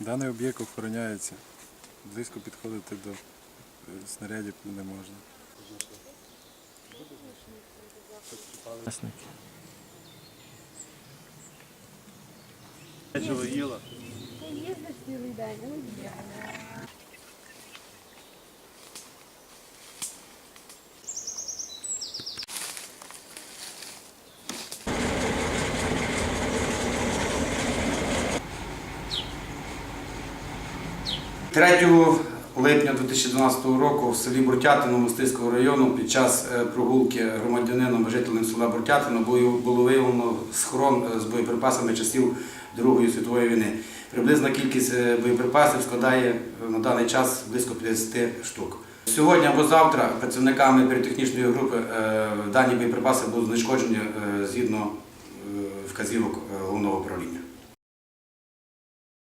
Даний об'єкт охороняється. Близько підходити до е, снарядів не можна. Власники. Чого їла? Ти їздиш цілий день, ну 3 липня 2012 року в селі Буртятино Мостиського району під час е, прогулки громадянином жителем села Буртятино було виявлено схорон е, з боєприпасами часів Другої світової війни. Приблизна кількість е, боєприпасів складає на даний час близько 50 штук. Сьогодні або завтра працівниками піротехнічної групи дані боєприпаси будуть знешкоджені згідно вказівок головного управління.